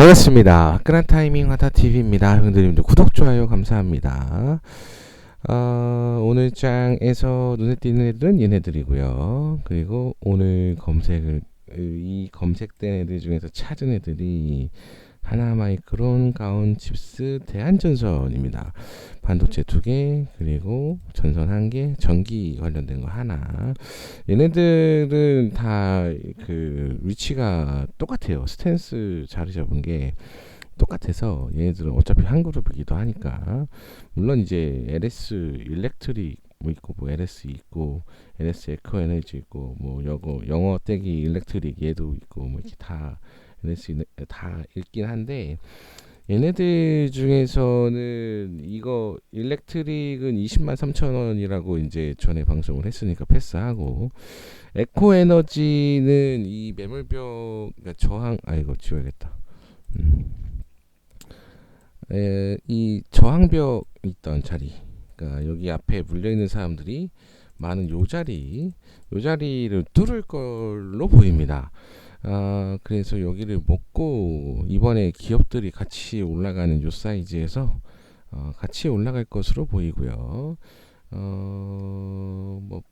반갑습니다. 화끈한 타이밍 하다TV입니다. 형들님들 구독, 좋아요 감사합니다. 어, 오늘 장에서 눈에 띄는 애들은 얘네들이고요. 그리고 오늘 검색을, 이 검색된 애들 중에서 찾은 애들이 하나마이크론, 가온 칩스, 대한전선입니다. 반도체 두 개, 그리고 전선 한 개, 전기 관련된 거 하나. 얘네들은 다 그 위치가 똑같아요. 스탠스 자리 잡은 게 똑같아서 얘네들은 어차피 한 그룹이기도 하니까 물론 이제 LS 일렉트릭 뭐 있고 뭐 LS 있고 LS 에코 에너지 있고 뭐 영어 영어 떼기 일렉트릭 얘도 있고 뭐 이렇게 다 LS 다 있긴 한데 얘네들 중에서는 이거 일렉트릭은 20만 3천 원이라고 이제 전에 방송을 했으니까 패스하고 에코 에너지는 이 매물벽 그러니까 저항 아 이거 지워야겠다. 음. 에, 이 저항벽 있던 자리 그러니까 여기 앞에 물려 있는 사람들이 많은 요 자리 요 자리를 뚫을 걸로 보입니다. 아, 그래서 여기를 먹고 이번에 기업들이 같이 올라가는 요 사이즈에서 어, 같이 올라갈 것으로 보이고요. 어, 뭐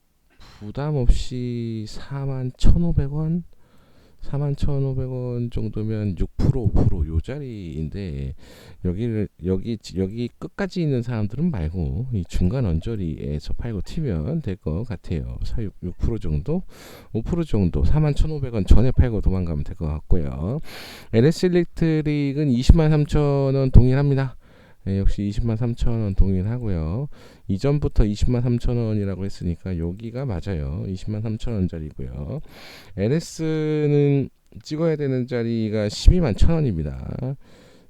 부담 없이 4만 1,500원 41,500원 정도면 6% 5%요 자리인데 여기를 여기 여기 끝까지 있는 사람들은 말고 이 중간 언저리에서 팔고 튀면 될 것 같아요. 6, 6% 정도, 5% 정도 41,500원 전에 팔고 도망가면 될 것 같고요. LS 일렉트릭은 203,000원 동일합니다. 네, 역시 20만 3천 원 동일하고요. 이전부터 20만 3천 원이라고 했으니까 여기가 맞아요. 20만 3천 원짜리고요. LS는 찍어야 되는 자리가 12만 1천 원입니다.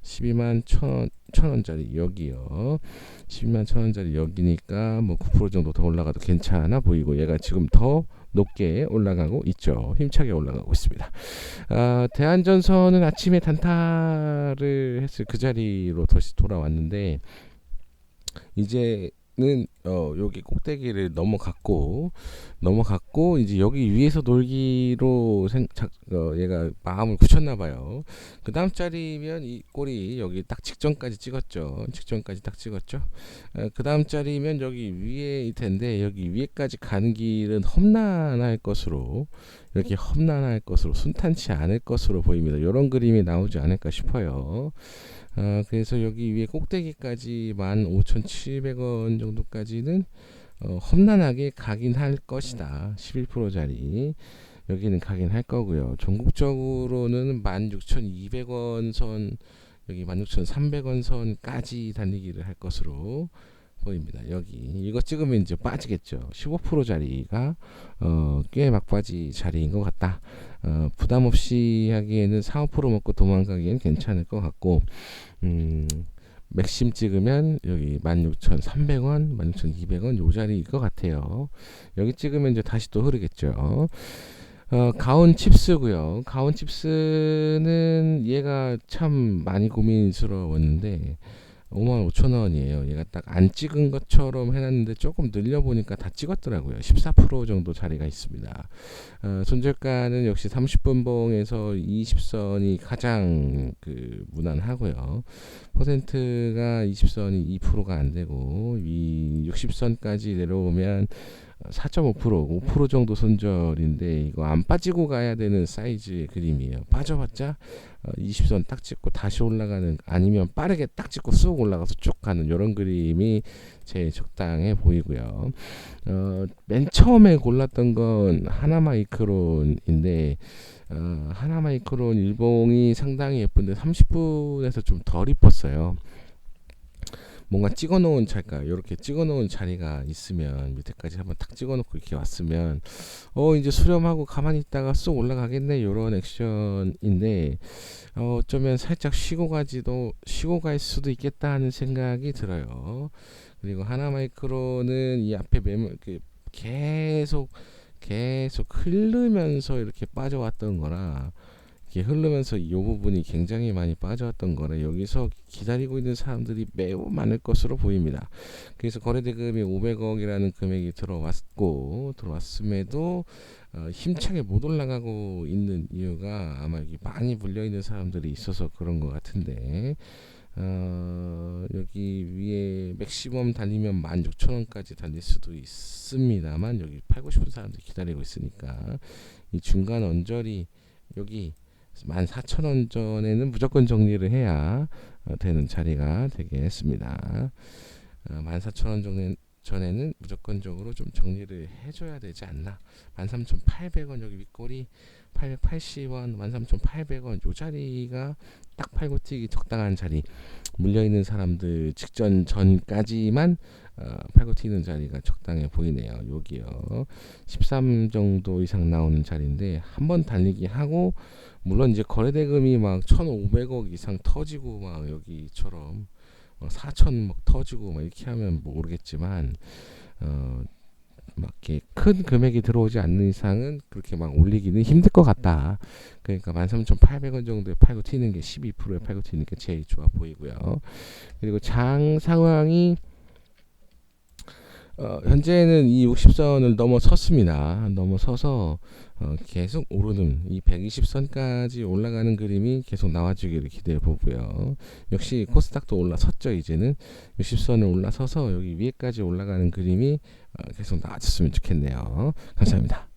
12만 1천, 천 원짜리 여기요. 12만 1천 원짜리 여기니까 뭐 9% 정도 더 올라가도 괜찮아 보이고 얘가 지금 더 높게 올라가고 있죠. 힘차게 올라가고 있습니다. 아, 대한전선은 아침에 단타를 했을 그 자리로 다시 돌아왔는데 이제 는 어, 여기 꼭대기를 넘어갔고 넘어갔고 이제 여기 위에서 놀기로 생, 작, 어, 얘가 마음을 굳혔나 봐요. 그 다음 자리면 이 꼴이 여기 딱 직전까지 찍었죠. 직전까지 딱 찍었죠. 어, 그 다음 자리면 여기 위에일 텐데 여기 위에까지 가는 길은 험난할 것으로 이렇게 험난할 것으로 순탄치 않을 것으로 보입니다. 이런 그림이 나오지 않을까 싶어요. 어, 그래서 여기 위에 꼭대기까지 15,700원 정도까지는 어, 험난하게 가긴 할 것이다. 11%짜리. 여기는 가긴 할 거고요. 전국적으로는 16,200원 선, 여기 16,300원 선까지 달리기를 할 것으로 보입니다. 여기 이거 찍으면 이제 빠지겠죠. 15%짜리가 어, 꽤 막바지 자리인 것 같다. 어, 부담 없이 하기에는 4, 5% 먹고 도망가기엔 괜찮을 것 같고 음, 맥심 찍으면 여기 16,300원, 16,200원 요 자리일 것 같아요. 여기 찍으면 이제 다시 또 흐르겠죠. 어, 가온 칩스고요. 가온 칩스는 얘가 참 많이 고민스러웠는데 5만 5천 원이에요. 얘가 딱 안 찍은 것처럼 해놨는데 조금 늘려보니까 다 찍었더라고요. 14% 정도 자리가 있습니다. 어, 손절가는 역시 30분 봉에서 20선이 가장 그 무난하고요. 퍼센트가 20선이 2%가 안 되고 이 60선까지 내려오면 4.5% 5% 정도 손절인데 이거 안 빠지고 가야 되는 사이즈의 그림이에요. 빠져봤자 20선 어, 딱 찍고 다시 올라가는 아니면 빠르게 딱 찍고 쑥 올라가서 쭉 가는 이런 그림이 제일 적당해 보이고요. 어, 맨 처음에 골랐던 건 하나마이크론인데 어, 하나마이크론 일봉이 상당히 예쁜데 30분에서 좀 덜 이뻤어요. 뭔가 찍어 놓은 자리가 이렇게 찍어 놓은 자리가 있으면 밑에까지 한번 탁 찍어 놓고 이렇게 왔으면 어 이제 수렴하고 가만히 있다가 쏙 올라가겠네 요런 액션인데 어, 어쩌면 살짝 쉬고 가지도 쉬고 갈 수도 있겠다 하는 생각이 들어요. 그리고 하나 마이크로는 이 앞에 매물 계속 계속 흐르면서 이렇게 빠져왔던 거라 이렇게 흐르면서 이 부분이 굉장히 많이 빠져왔던 거라 여기서 기다리고 있는 사람들이 매우 많을 것으로 보입니다. 그래서 거래대금이 500억이라는 금액이 들어왔고 들어왔음에도 어, 힘차게 못 올라가고 있는 이유가 아마 여기 많이 물려 있는 사람들이 있어서 그런 것 같은데 어, 여기 위에 맥시멈 달리면 16,000원까지 달릴 수도 있습니다만 여기 팔고 싶은 사람들이 기다리고 있으니까 이 중간 언저리 여기 14,000원 전에는 무조건 정리를 해야 어, 되는 자리가 되겠습니다. 어, 14,000원 전에, 전에는 무조건적으로 좀 정리를 해줘야 되지 않나. 13,800원 여기 윗골이 880원, 13,800원 요 자리가 딱 팔고 튀기 적당한 자리. 물려 있는 사람들 직전 전까지만 어, 팔고 튀는 자리가 적당해 보이네요. 여기요. 13 정도 이상 나오는 자리인데 한 번 달리기 하고 물론 이제 거래 대금이 막 1,500억 이상 터지고 막 여기처럼 어, 4천 막 터지고 막 이렇게 하면 모르겠지만 어, 막 이렇게 큰 금액이 들어오지 않는 이상은 그렇게 막 올리기는 힘들 것 같다. 그러니까 13,800원 정도에 팔고 튀는 게 12%에 팔고 튀는 게 제일 좋아 보이고요. 그리고 장 상황이 어, 현재는 이 60선을 넘어섰습니다. 넘어서서 어, 계속 오르는 이 120선까지 올라가는 그림이 계속 나와주기를 기대해 보고요. 역시 코스닥도 올라섰죠. 이제는 60선을 올라서서 여기 위에까지 올라가는 그림이 어, 계속 나와줬으면 좋겠네요. 감사합니다.